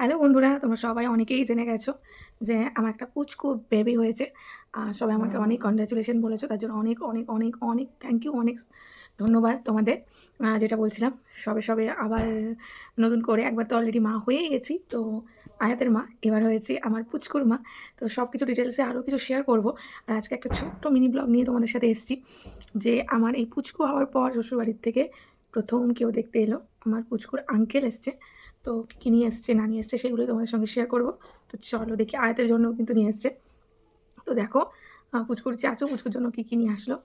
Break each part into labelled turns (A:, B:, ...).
A: Hello বন্ধুরা তোমরা সবাই অনেকেই জেনে গেছো যে আমার একটা পুচকু বেবি হয়েছে। আর সবাই আমাকে অনেক কনগ্রাচুলেশন বলেছ তার জন্য অনেক অনেক অনেক অনেক থ্যাংক ইউ অনেক ধন্যবাদ তোমাদের। যেটা বলছিলাম সবে সবে আবার নতুন করে একবার তো অলরেডি মা হয়েই গেছি তো আয়াতের মা এবার হয়েছে আমার পুচকুর মা। তো সব কিছু ডিটেলসে আরও কিছু শেয়ার করব। আর আজকে একটা ছোট্ট মিনি ব্লগ নিয়ে তোমাদের সাথে এসেছি যে আমার এই পুচকু হওয়ার পর শ্বশুরবাড়ির থেকে প্রথম কেউ দেখতে এলো আমার পুচকুর আঙ্কেল এসছে। তো কী নিয়ে এসছে, না নিয়ে এসছে, সেগুলোই তোমাদের সঙ্গে শেয়ার করব। তো চলো দেখি, আয়াতের জন্যও কিন্তু নিয়ে এসছে। তো দেখো পুচকুর চাচু পুচকুর জন্য কী কী নিয়ে আসলো?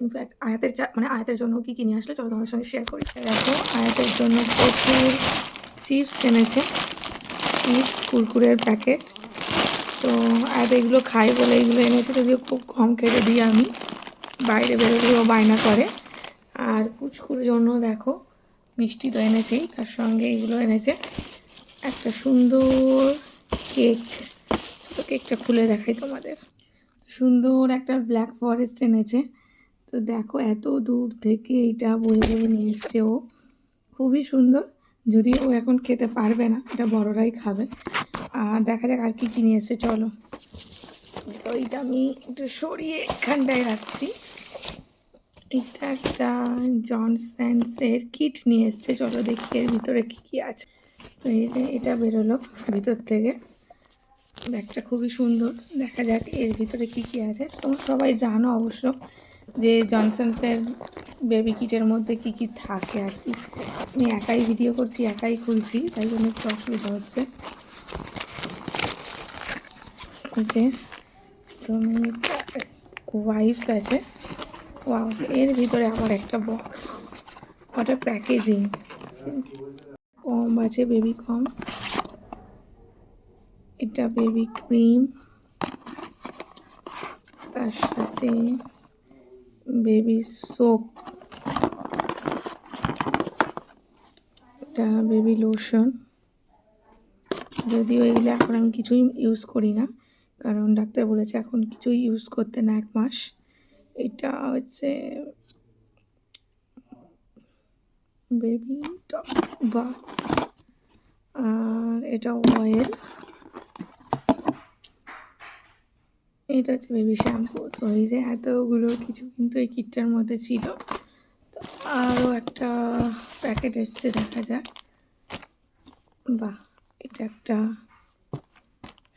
A: ইনফ্যাক্ট আয়াতের চা মানে আয়াতের জন্য কী কী নিয়ে আসলো? চলো তোমাদের সঙ্গে শেয়ার করি। দেখো, আয়াতের জন্য প্রচুর চিপস এনেছে। চিপস কুরকুরের প্যাকেট তো আয়াত এগুলো খাই বলে এগুলো এনেছে যদিও খুব কম খেতে দিই আমি। বাইরে বেরোলেও বায়না করে। আর পুচকুর জন্য দেখো মিষ্টি তো এনেছেই তার সঙ্গে এগুলো এনেছে। একটা সুন্দর কেক তো কেকটা খুলে দেখাই তোমাদের। সুন্দর একটা ব্ল্যাক ফরেস্ট এনেছে। তো দেখো, এত দূর থেকে এটা বয়ে বয়ে নিয়ে এসছে ও। খুবই সুন্দর যদি ও এখন খেতে পারবে না, এটা বড়রাই খাবে। আর দেখা যাক আর কি কি নিয়ে এসছে, চলো। তো এইটা আমি একটু সরিয়ে এখানটায় রাখছি। এটা একটা জনসেন্সের কিট নিয়ে এসছে। চলো দেখি এর ভিতরে কী কী আছে। তো এই যে এটা বেরোলো ভিতর থেকে। ব্যাগটা খুবই সুন্দর। দেখা যাক এর ভিতরে কী কী আছে। তোমরা সবাই জানো অবশ্য যে জনসেন্সের বেবি কিটের মধ্যে কি কি থাকে আর কি। আমি একাই ভিডিও করছি, একাই খুলছি, তাই জন্য একটু অসুবিধা হচ্ছে। ওকে তো ওয়াইফস আছে। ওয়াও এর ভিতরে আবার একটা বক্স ওটা প্যাকেজিং কম আছে বেবি কম। এটা বেবি ক্রিম তার সাথে বেবি সোপ এটা বেবি লোশন যদিও এগুলো এখন আমি কিছুই ইউজ করি না, কারণ ডাক্তার বলেছে এখন কিছুই ইউজ করতে না এক মাস। এটা হচ্ছে বেবি টপ বা আর এটা অয়েল এটা হচ্ছে বেবি শ্যাম্পু তো এই যে এতগুলো কিছু কিন্তু এই কিটটার মধ্যে ছিল। তো আরও একটা প্যাকেট এসছে, দেখা যাক। বাহ, এটা একটা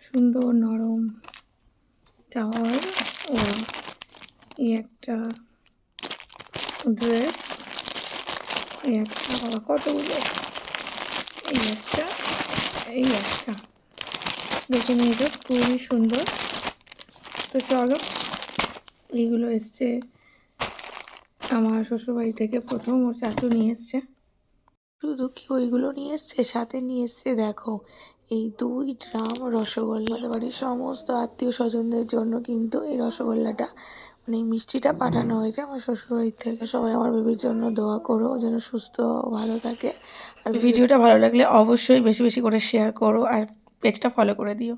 A: সুন্দর নরম টাওয়ার ও এই একটা ড্রেস এই একটা, বাবা, কতগুলো? এই একটা এই একটা। দেখে নিয়েছো খুবই সুন্দর। তো চলো, এইগুলো এসছে আমার শ্বশুরবাড়ি থেকে প্রথম, ওর চাচু নিয়ে এসছে। শুধু কি ওইগুলো নিয়ে এসছে? সাথে নিয়ে এসছে, দেখো। এই দুই ড্রাম রসগোল্লা বাড়ির সমস্ত আত্মীয় স্বজনদের জন্য কিন্তু এই রসগোল্লাটা মানে এই মিষ্টিটা পাঠানো হয়েছে আমার শ্বশুরবাড়ির থেকে। সবাই আমার বেবির জন্য দোয়া করো যেন সুস্থ ভালো থাকে। আর ভিডিওটা ভালো লাগলে অবশ্যই বেশি বেশি করে শেয়ার করো আর পেজটা ফলো করে দিও।